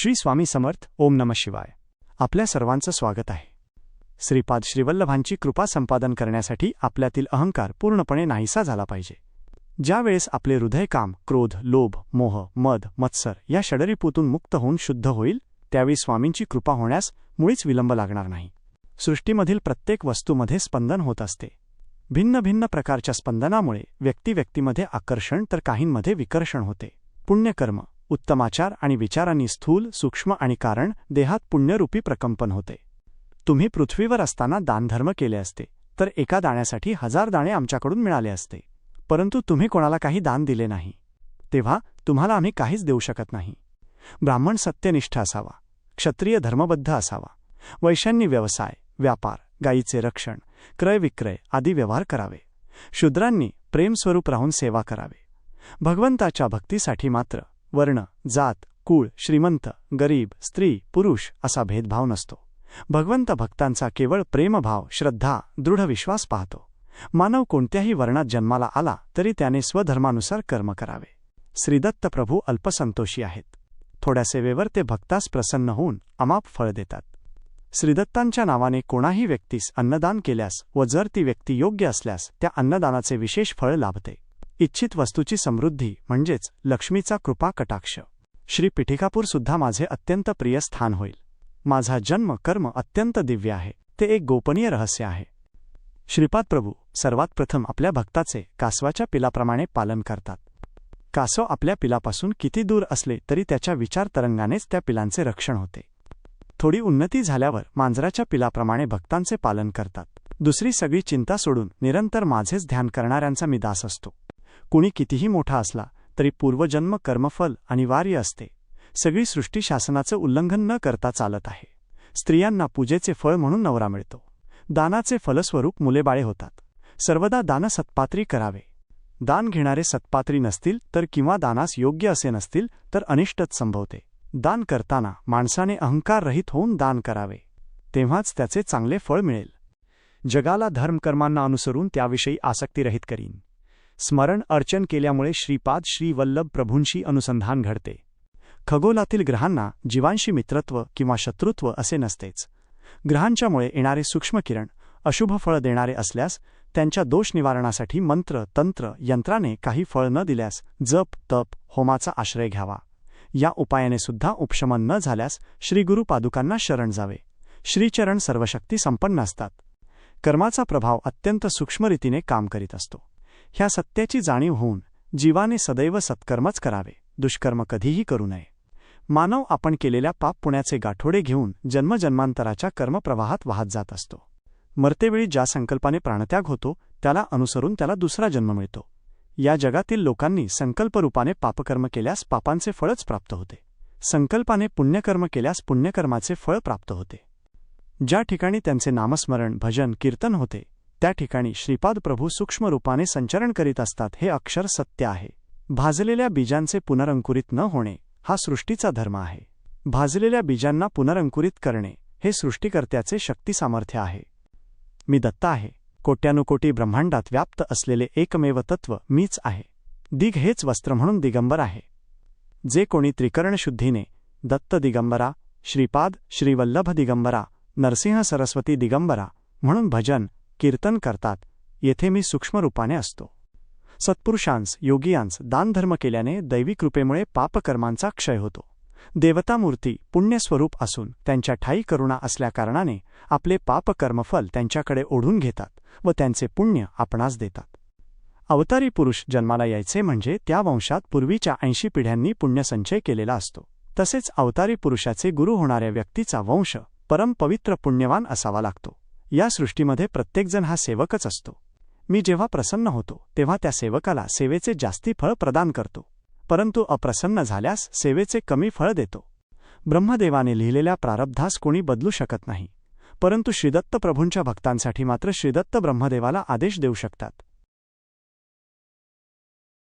श्री स्वामी समर्थ ओम नम शिवाय. आपल्या सर्वांचं स्वागत आहे. श्रीपाद श्रीवल्लभांची कृपा संपादन करण्यासाठी आपल्यातील अहंकार पूर्णपणे नाहीसा झाला पाहिजे. ज्यावेळेस आपले हृदय काम क्रोध लोभ मोह मद मत्सर या षडरीपूतून मुक्त होऊन शुद्ध होईल त्यावेळी स्वामींची कृपा होण्यास मुळीच विलंब लागणार नाही. सृष्टीमधील प्रत्येक वस्तूमध्ये स्पंदन होत असते. भिन्न भिन्न प्रकारच्या स्पंदनामुळे व्यक्ती व्यक्तीमध्ये आकर्षण तर काहींमध्ये विकर्षण होते. पुण्यकर्म उत्तमाचार आणि विचारांनी स्थूल सूक्ष्म आणि कारण देहात पुण्यरूपी प्रकंपन होते. तुम्ही पृथ्वीवर असताना दानधर्म केले असते तर एका दाण्यासाठी हजार दाणे आमच्याकडून मिळाले असते. परंतु तुम्ही कोणाला काही दान दिले नाही. तेव्हा तुम्हाला आम्ही काहीच देऊ शकत नाही. ब्राह्मण सत्यनिष्ठ असावा क्षत्रिय धर्मबद्ध असावा. वैशांनी व्यवसाय व्यापार गायीचे रक्षण क्रयविक्रय आदी व्यवहार करावे. शूद्रांनी प्रेमस्वरूप राहून सेवा करावे. भगवंताच्या भक्तीसाठी मात्र वर्ण जात कुळ श्रीमंत गरीब स्त्री पुरुष असा भेदभाव नसतो. भगवंत भक्तांचा केवळ प्रेमभाव श्रद्धा दृढ विश्वास पाहतो. मानव कोणत्याही वर्णात जन्माला आला तरी त्याने स्वधर्मानुसार कर्म करावे. श्रीदत्त प्रभू अल्पसंतोषी आहेत. थोड्या सेवेवर ते भक्तास प्रसन्न होऊन अमाप फळ देतात. श्रीदत्तांच्या नावाने कोणाही व्यक्तीस अन्नदान केल्यास व जर ती व्यक्ती योग्य असल्यास त्या अन्नदानाचे विशेष फळ लाभते. इच्छित वस्तूची समृद्धी म्हणजेच लक्ष्मीचा कृपा कटाक्ष. श्री पिठिकापूर सुद्धा माझे अत्यंत प्रिय स्थान होईल. माझा जन्म कर्म अत्यंत दिव्य आहे. ते एक गोपनीय रहस्य आहे. श्रीपाद प्रभू सर्वात प्रथम आपल्या भक्ताचे कासवाच्या पिलाप्रमाणे पालन करतात. कासव आपल्या पिलापासून किती दूर असले तरी त्याच्या विचार तरंगानेच त्या पिलांचे रक्षण होते. थोडी उन्नती झाल्यावर मांजराच्या पिलाप्रमाणे भक्तांचे पालन करतात. दुसरी सगळी चिंता सोडून निरंतर माझेच ध्यान करणाऱ्यांचा मी दास असतो. कुणी कितीही मोठा असला तरी पूर्वजन्म कर्मफल अनिवार्य असते. सगळी सृष्टी शासनाचं उल्लंघन न करता चालत आहे. स्त्रियांना पूजेचे फळ म्हणून नवरा मिळतो. दानाचे फलस्वरूप मुलेबाळे होतात. सर्वदा दान सत्पात्री करावे. दान घेणारे सत्पात्री नसतील तर किंवा दानास योग्य असे नसतील तर अनिष्टच संभवते. दान करताना माणसाने अहंकार रहित होऊन दान करावे. तेव्हाच त्याचे चांगले फळ मिळेल. जगाला धर्मकर्मांना अनुसरून त्याविषयी आसक्तीरहित करीन. स्मरण अर्चन केल्यामुळे श्रीपाद श्री वल्लभ प्रभूंशी अनुसंधान घडते. खगोलातील ग्रहांना जीवांशी मित्रत्व किंवा शत्रुत्व असे नसतेच. ग्रहांच्यामुळे येणारे सूक्ष्म किरण अशुभ फळ देणारे असल्यास त्यांच्या दोष निवारणासाठी मंत्र तंत्र यंत्राने काही फळ न दिल्यास जप तप होमाचा आश्रय घ्यावा. या उपायाने सुद्धा उपशमन न झाल्यास श्रीगुरु पादुकांना शरण जावे. श्रीचरण सर्वशक्ती संपन्न असतात. कर्माचा प्रभाव अत्यंत सूक्ष्मरीतीने काम करीत असतो. ह्या सत्याची जाणीव होऊन जीवाने सदैव सत्कर्मच करावे दुष्कर्म कधीही करू नये. मानव आपण केलेल्या पाप पुण्याचे गाठोडे घेऊन जन्मजन्मांतराच्या कर्मप्रवाहात वाहत जात असतो. मरतेवेळी ज्या संकल्पाने प्राणत्याग होतो त्याला अनुसरून त्याला दुसरा जन्म मिळतो. या जगातील लोकांनी संकल्परूपाने पापकर्म केल्यास पापांचे फळच प्राप्त होते. संकल्पाने पुण्यकर्म केल्यास पुण्यकर्माचे फळ प्राप्त होते. ज्या ठिकाणी त्यांचे नामस्मरण भजन कीर्तन होते त्या ठिकाणी श्रीपाद प्रभू सूक्ष्म रूपाने संचरण करीत असतात हे अक्षर सत्य आहे. भाजलेल्या बीजांचे पुनरंकुरित न होणे हा सृष्टीचा धर्म आहे. भाजलेल्या बीजांना पुनरंकुरित करणे हे सृष्टीकर्त्याचे शक्तिसामर्थ्य आहे. मी दत्त आहे. कोट्यानुकोटी ब्रह्मांडात व्याप्त असलेले एकमेव तत्व मीच आहे. दिग हेच वस्त्र म्हणून दिगंबर आहे. जे कोणी त्रिकरणशुद्धीने दत्त दिगंबरा श्रीपाद श्रीवल्लभ दिगंबरा नरसिंह सरस्वती दिगंबरा म्हणून भजन कीर्तन करतात. येथे मी सूक्ष्मरूपाने असतो. सत्पुरुषांस योगियांस दानधर्म केल्याने दैवी कृपेमुळे पापकर्मांचा क्षय होतो. देवतामूर्ती पुण्यस्वरूप असून त्यांच्या ठाई करुणा असल्याकारणाने आपले पापकर्मफल त्यांच्याकडे ओढून घेतात व त्यांचे पुण्य आपणास देतात. अवतारी पुरुष जन्माला यायचे म्हणजे त्या वंशात पूर्वीच्या ऐंशी पिढ्यांनी पुण्यसंचय केलेला असतो. तसेच अवतारी पुरुषाचे गुरु होणाऱ्या व्यक्तीचा वंश परमपवित्र पुण्यवान असावा लागतो. या सृष्टीमध्ये प्रत्येकजण हा सेवकच असतो. मी जेव्हा प्रसन्न होतो तेव्हा त्या सेवकाला सेवेचे जास्ती फळ प्रदान करतो. परंतु अप्रसन्न झाल्यास सेवेचे कमी फळ देतो. ब्रह्मदेवाने लिहिलेल्या प्रारब्धास कोणी बदलू शकत नाही. परंतु श्रीदत्त प्रभूंच्या भक्तांसाठी मात्र श्रीदत्त ब्रह्मदेवाला आदेश देऊ शकतात.